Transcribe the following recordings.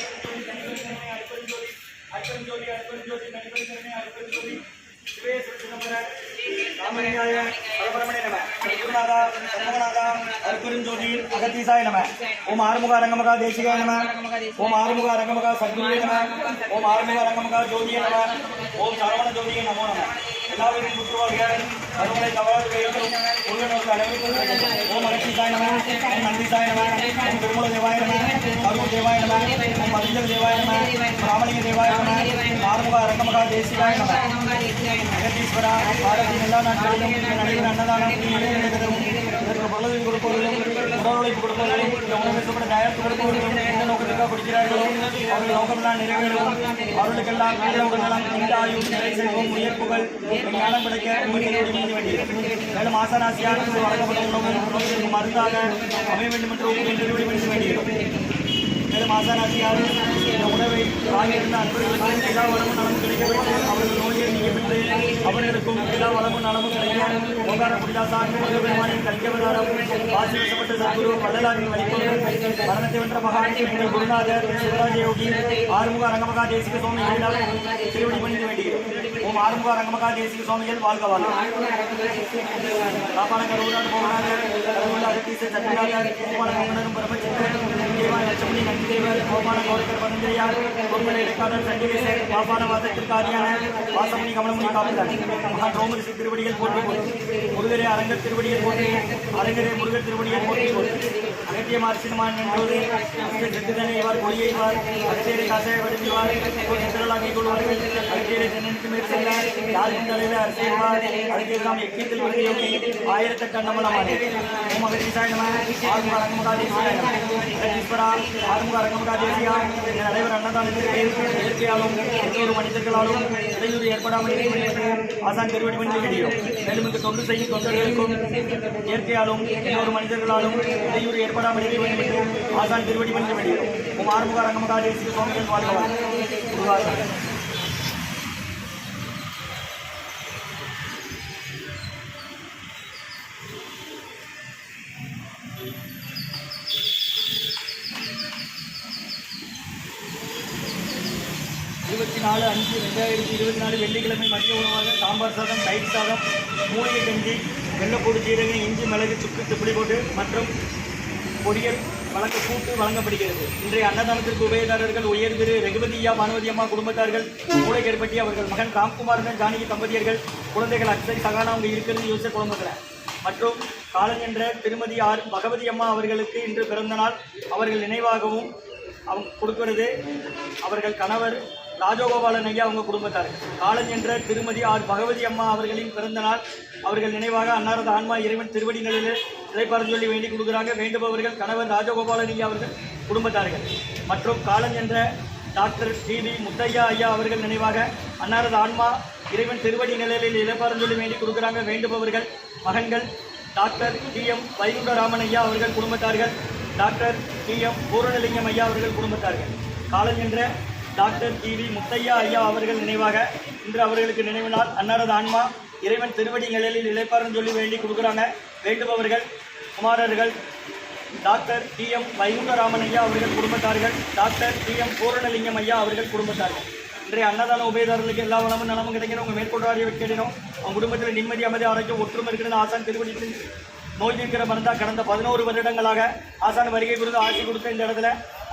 हरपन जोड़ी हरपन जोड़ी हरपन जोड़ी हरपन जोड़ी। हरपन जोड़ी नंबर है। அகத்தீசாய நம ஓம் ஆறுமுக ரங்கமகா தேசிகாய நம ஓம் ஆறுமுக ரங்கமகா சத்குருவே நம ஓம் ஆறுமுக ரங்கமகா ஜோதியே நம ஓம் சரவண ஜோதியே நமோ நம எல்லா வீட்டிலும் புற்றுவாக அருமலை தவறாது கையிலும் உள்ள அனைவருக்கும் ஓம் அகத்தீசாய நம ஓம் நந்திசாய நம ஓம் திருமல தேவாய நம அருள் தேவாய நம ஓம் மதிஞ்சல் தேவாய நம ராமலிங்க தேவாய நம ஆறுமுக ரங்கமகா தேசிகாய ஜெகதீஸ்வரா பாரதி எல்லா நாட்களிலும் நடைபெற அன்னதானம் இதற்கு பொருளை கொடுப்பவர்களும் உடல் உழைப்பு கொடுப்பவர்களும் கொடுப்பவர்களும் எந்த கொடுக்கிறார்களோ அவர்கள் நிறைவேறும் அவர்களுக்கெல்லாம் நல்ல உடல்நலம் நிறை செல்வம் உயர்ப்புகள் ஞானம் கிடைக்க மேலும் மருந்தாக அமைய வேண்டும் என்று மேலும் ஆசானாசியார் இந்த உணவை வாங்கியிருந்த அன்பர்களுக்கும் எல்லா வளமும் நலமும் கிடைக்க அவர்கள் நோயை நீக்கப்பட்டு அவர்களுக்கும் எல்லா வளமும் நலமும் கிடைக்கும் ஓங்கார புரிதாசான் பெருமானின் கல்கவதாரம் வாசி வசப்பட்ட சத்குரு பல்லலாரின் வழிபோடு மரணத்தை வென்ற மகான் குருநாதர் சிவராஜ யோகி ஆறுமுக ரங்கமகா தேசிக சுவாமிகளிடம் திருவடி பணிந்து வேண்டியது ஓம் ஆறுமுக ரங்கமகா தேசிக சுவாமிகள் வாழ்க வாழ்க. காப்பாளர் கருவூரான் போகிறார்கள் கருவூர் அகத்தீச சத்யநாதர் கோபால கமலரும் நந்திதேவர் கோபால கௌரக்கர் பதஞ்சலியார் பொம்மலை இடைக்காடர் சண்டிகேசர் பாபான வாசத்திற்காரியான வாசமணி கமலமணி காப்பிலார் மகான் ரோமரிசி திருவடிகள் போற்றி முருகரே அரங்கர் திருவடிகள் போற்றி அரங்கரே முருகர் திருவடிகள் போற்றி அகத்திய மார்சினமான் என்பது கொடியைவார் அகத்தியரை காசாய வடிவார் அகத்தியரை யாருக்கும் அரசியல்வார் ஆறுமுக அரங்கமகா தேசியாய நடைபெற அன்னதானத்திற்கு இயற்கையாலும் எந்தொரு மனிதர்களாலும் இடையூறு ஏற்படாமல் ஆசான் திருவடி பண்ணி கிடையும் மேலும் இங்கு தொண்டு செய்யும் தொண்டர்களுக்கும் இயற்கையாலும் எந்தொரு மனிதர்களாலும் இடையூறு ஏற்படாமல் இருக்க வேண்டும் என்று ஆசான் திருவடி பண்ணி வேண்டும் உம் ஆறுமுக அரங்கமகா தேசிய சுவாமிகள் வாழ்வார் உருவாக நாலு அஞ்சு ரெண்டாயிரத்தி இருபத்தி நாலு வெள்ளிக்கிழமை மதிய உணவாக சாம்பார் சாதம் தயிர் சாதம் மூலிகை கஞ்சி வெள்ளைப்பூடு சீரகம் இஞ்சி மிளகு சுக்கு திப்பிலி போட்டு மற்றும் பொரியல் வழங்க கூட்டு வழங்கப்படுகிறது. இன்றைய அன்னதானத்திற்கு உபயதாரர்கள் உயர் திரு ரகுபதியா பானுவதியம்மா குடும்பத்தார்கள் மூளைக்கேற்பட்டி அவர்கள் மகன் ராம்குமாரன் ஜானகி தம்பதியர்கள் குழந்தைகள் அக்ஷய் சகானா அவங்க இருக்கிறது யோசிச்ச குடும்பத்தில் மற்றும் காலன் என்ற திருமதி ஆர் பகவதி அம்மா அவர்களுக்கு இன்று பிறந்த நாள். அவர்கள் நினைவாகவும் அவங்க கொடுக்கிறது. அவர்கள் கணவர் ராஜகோபாலன் ஐயா அவங்க குடும்பத்தார். காலஞ்சென்ற என்ற திருமதி ஆர். பகவதி அம்மா அவர்களின் பிறந்த நாள் அவர்கள் நினைவாக அன்னாரது ஆன்மா இறைவன் திருவடி நிலையில் இறைப்பாறு சொல்லி வேண்டி கொடுக்குறாங்க. வேண்டுபவர்கள் கணவர் ராஜகோபாலன் ஐயா அவர்கள் குடும்பத்தார்கள். மற்றும் காலஞ்சென்ற என்ற டாக்டர் டிவி முத்தையா ஐயா அவர்கள் நினைவாக அன்னாரது ஆன்மா இறைவன் திருவடி நிலையில் இழப்பாரம் சொல்லி வேண்டி கொடுக்குறாங்க. வேண்டுபவர்கள் மகன்கள் டாக்டர் டி. எம். வைகுண்டராமன் ஐயா அவர்கள் குடும்பத்தார்கள். Doctor D. எம். பூரணலிங்கம் ஐயா அவர்கள் குடும்பத்தார்கள். காலஞ்சென்ற டாக்டர் டி வி முத்தையா ஐயா அவர்கள் நினைவாக இன்று அவர்களுக்கு நினைவு நாள். அன்னாரது ஆன்மா இறைவன் திருவடி நிழலில் இழைப்பாருன்னு சொல்லி வேண்டி கொடுக்குறாங்க. வேண்டுபவர்கள் குமாரர்கள் டாக்டர் டி எம் வைகுண்டராமன் ஐயா அவர்கள் குடும்பத்தார்கள் டாக்டர் டி எம் பூரணலிங்கம் ஐயா அவர்கள் குடும்பத்தார்கள். இன்றைய அன்னதான உபயதாரர்களுக்கு எல்லா வளமும் நலமும் கிடைக்கணும் உங்கள் மேற்கொண்டாடிய கேட்கணும் அவங்க குடும்பத்தில் நிம்மதி அமைதி ஆரோக்கியம் ஒற்றுமை இருக்கிறது ஆசான் திருவடி நோய் தீர்க்கிற மருந்தா கடந்த பதினோரு வருடங்களாக ஆசான் வருகை குறித்து ஆட்சி கொடுத்த இந்த இடத்துல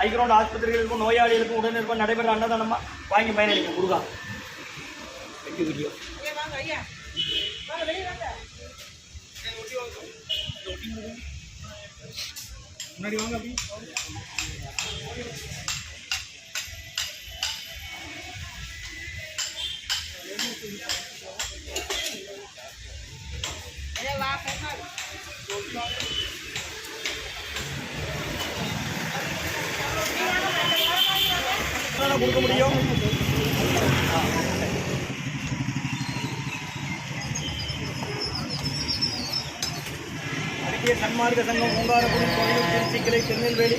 ஐக்ரௌண்ட் ஆஸ்பத்திரிகளுக்கும் நோயாளிகளுக்கும் உடனிருப்ப நடைபெற அன்னதானமா? வாங்கி பயனளிக்கும் முருகா. வெற்றி வீடியோ முன்னாடி வாங்க அப்படி. தானே கொடுக்க முடியும். அருகே சன்மார்க்க சங்கம் ஓங்காரபுரம் கோயில் திருச்சிக்கலை திருநெல்வேலி.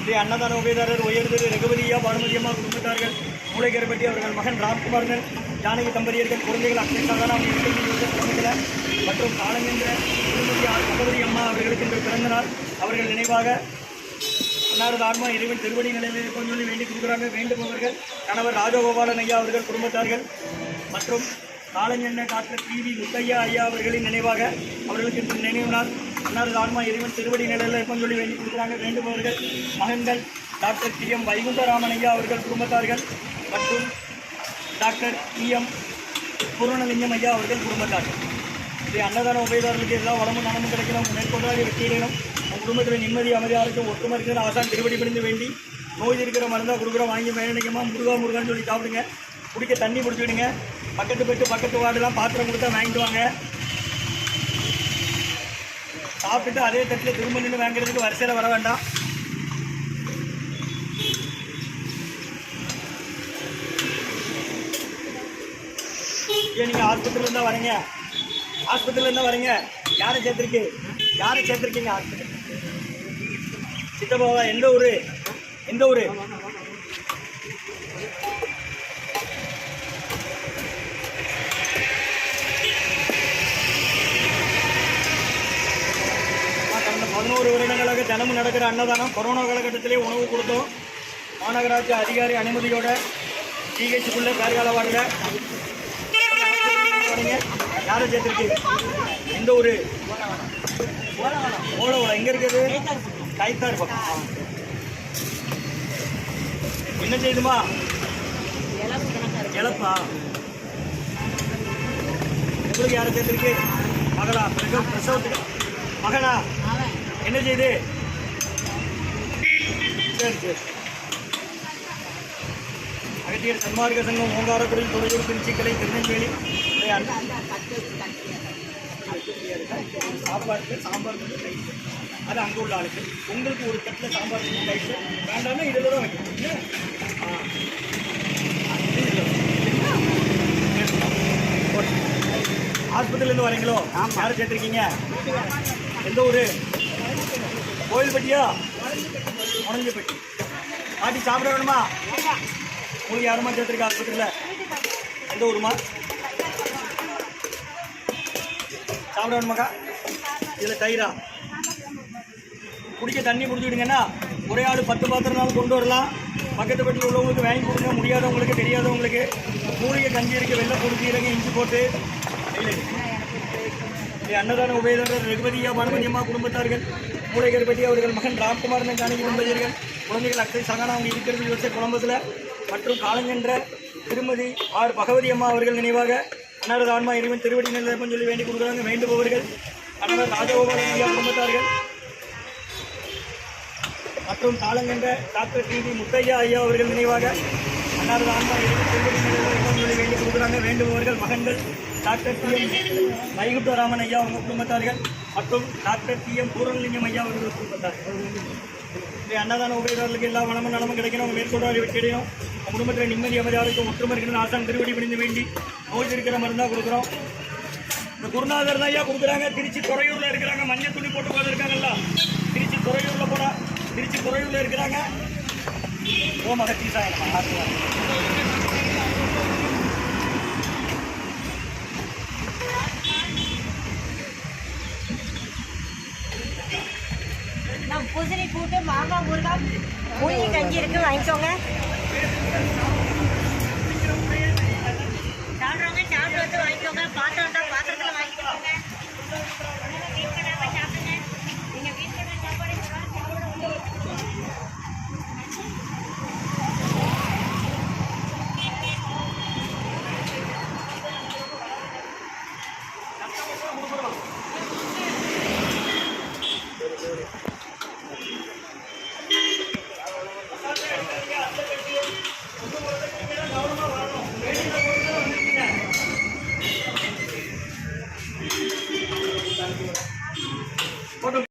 ஸ்ரீ அன்னதான உபயதாரர் உயர்ந்தது ரகுபதியா பானுமதியம்மா குடும்பத்தார்கள் மூளைக்கரைப்பட்டி அவர்கள் மகன் ராம்குமார்கள் ஜானகி தம்பதியர்கள் குழந்தைகள் அக்ஷய் சாதாரண மற்றும் காலங்கென்ற திருமதி அம்மா அவர்களுக்கு இன்று பிறந்த நாள் அவர்கள் நினைவாக அன்னாரது ஆன்மா இறைவன் திருவடி நிலையில் இருக்கும் சொல்லி வேண்டி கொடுக்குறாங்க வேண்டுபவர்கள் கணவர் ராஜகோபாலன் ஐயா அவர்கள் குடும்பத்தார்கள். மற்றும் காலஞ்சென்ன டாக்டர் பி வி முத்தையா ஐயா அவர்களின் நினைவாக அவர்களுக்கு இன்று நினைவு நாள். அன்னாரது ஆன்மா இறைவன் திருவடி நிலையில் இருக்கும் சொல்லி வேண்டி கொடுக்குறாங்க வேண்டுபவர்கள் மகன்கள் டாக்டர் டி எம் வைகுண்டராமன் ஐயா அவர்கள் குடும்பத்தார்கள். மற்றும் டாக்டர் டி எம் பூரணலிங்கம் ஐயா அவர்கள் குடும்பத்தார்கள். இது அன்னதான உபயதாரர்களுக்கு எல்லா வளமும் நலமும் கிடைக்கணும். மேற்கொண்டாக வெற்றியிடணும் உங்கள் குடும்பத்தில் நிம்மதி அமைதியாக இருக்கும் ஒற்றுமை இருக்கிற ஆசான் திருவடி பிடிந்து வேண்டி நோய் இருக்கிற மருந்தாக கொடுக்குற வாங்கி வேணிக்கமா முருகா முருகான்னு சொல்லி சாப்பிடுங்க. குடிக்க தண்ணி பிடிச்சிடுங்க பக்கத்து போயிட்டு பக்கத்து வார்டெலாம் பாத்திரம் கொடுத்தா வாங்கிட்டு வாங்க. சாப்பிட்டுட்டு அதே தட்டில் திரும்ப நின்று வாங்குறதுக்கு வரிசையில் வர வேண்டாம். ஏன் நீங்கள் ஹாஸ்பிட்டலில் இருந்தால் வரீங்க. ஹாஸ்பிட்டலில் இருந்தால் வரீங்க. யாரை சேர்த்துருக்கு? யாரை சேர்த்துருக்கீங்க? ஹாஸ்பிட்டல் சித்தப்பாவா எந்த ஊர்? எந்த ஊர்? பதினோரு வருடங்களாக தினமும் நடக்கிற அன்னதானம் கொரோனா காலகட்டத்திலே உணவு கொடுத்தோம். மாநகராட்சி அதிகாரி அனுமதியோட ஜிஹெச்சுக்குள்ள கார்கால வார்டில். யாரை சேர்த்துருக்கு? எந்த ஊர்? ஓலவளம் எங்கே இருக்குது? கைத்தார் பக்கம். என்ன செய்யுமா இழப்பா உங்களுக்கு யாரை சேர்ந்துருக்கு மகளா. பிரசவ பிரசவத்துக்கு மகனா? என்ன செய்யுது சரி சரி. அகத்தியர் சன்மார்க்க சங்கம் ஓங்காரக்குடியில் துறையூர் திருச்சிக்கலை திருநெல்வேலி. இதை சாப்பாட்டுக்கு சாம்பார் கை அது அங்கே உள்ள ஆளுக்கு. உங்களுக்கு ஒரு தட்டில் சாம்பார் ரைஸ் வேண்டாம்னா இதில் தான் வைக்கணும். ஹாஸ்பிட்டல்லேருந்து வரீங்களோ? யாரை சேர்த்துருக்கீங்க எந்த ஊர்? கோயில்பட்டியா உணஞ்சப்பட்டி பாட்டி சாப்பிட வேணுமா? உங்களுக்கு யாருமா சேர்த்துருக்கா ஆஸ்பத்திரியில் எந்த ஊருமா? சாப்பிட வேணுமாக்கா? இதில் தயிரா? குடிக்க தண்ணி குடிச்சுடுங்கன்னா ஒரே ஆள் பத்து பாத்திரம்னாலும் கொண்டு வரலாம். பக்கத்து வீட்டில் உள்ளவங்களுக்கு வாங்கி கொடுங்க. முடியாதவங்களுக்கு தெரியாதவங்களுக்கு மூலிகை கஞ்சி இருக்கு வெள்ளை பொடிச்சீரங்க இஞ்சி போட்டு இல்லை அன்னதான உபயதாரர் ரகுபதியா மனுமதியம்மா குடும்பத்தார்கள் மூளைகர்பதி அவர்கள் மகன் ராம்குமார் ஜானகி தம்பதியர்கள் குழந்தைகள் அக்கறை சகானா அவங்க இருக்கிறது யோசிச்ச குழம்பத்தில் மற்றும் காலஞ்சென்ற திருமதி ஆர் பகவதி அம்மா அவர்கள் நினைவாக அன்னாரது ஆன்மா இறைவன் திருவடி நிலையம் சொல்லி வேண்டி கொடுக்குறாங்க. வேண்டுபவர்கள் அண்ணவர் ராஜகோபாலன் குடும்பத்தார்கள் மற்றும் காலங்கண்ட டாக்டர் டி வி முத்தையா ஐயா அவர்கள் நினைவாக அன்னாரது ஆன்மா இறைவன் சொல்லி வேண்டி கொடுக்குறாங்க. வேண்டுபவர்கள் மகன்கள் டாக்டர் டி எம் வைகுட்டராமன் ஐயா அவங்க குடும்பத்தார்கள் மற்றும் டாக்டர் டி எம் பூரணலிங்கம் ஐயா அவர்கள் குடும்பத்தார்கள். அன்னதான உபயோகர்களுக்கு எல்லா வளமும் நலமும் கிடைக்கணும். அவங்க மேற்கொண்டாடி வெற்றியடையும் குடும்பத்தில் நிம்மதி அமைதியாருக்கும் ஒற்றுமை இருக்கணும். ஆசான் திருவடி பிடிந்து வேண்டி நோய் இருக்கிற மருந்தாக கொடுக்குறோம். இந்த குருநாதர் தான் ஐயா கொடுக்குறாங்க. திருச்சி துறையூரில் இருக்கிறாங்க. மஞ்சள் துணி போட்டு போயிருக்காங்கல்ல திருச்சி துறையூரில் போனால் திருச்சி குறைவில் இருக்கிறாங்க. ஓ மகத்தி சாயனம் பூசணி கூட்டு மாமா ஊறுகாய் மூலிகை கஞ்சி இருக்கு வாங்கிக்கோங்க.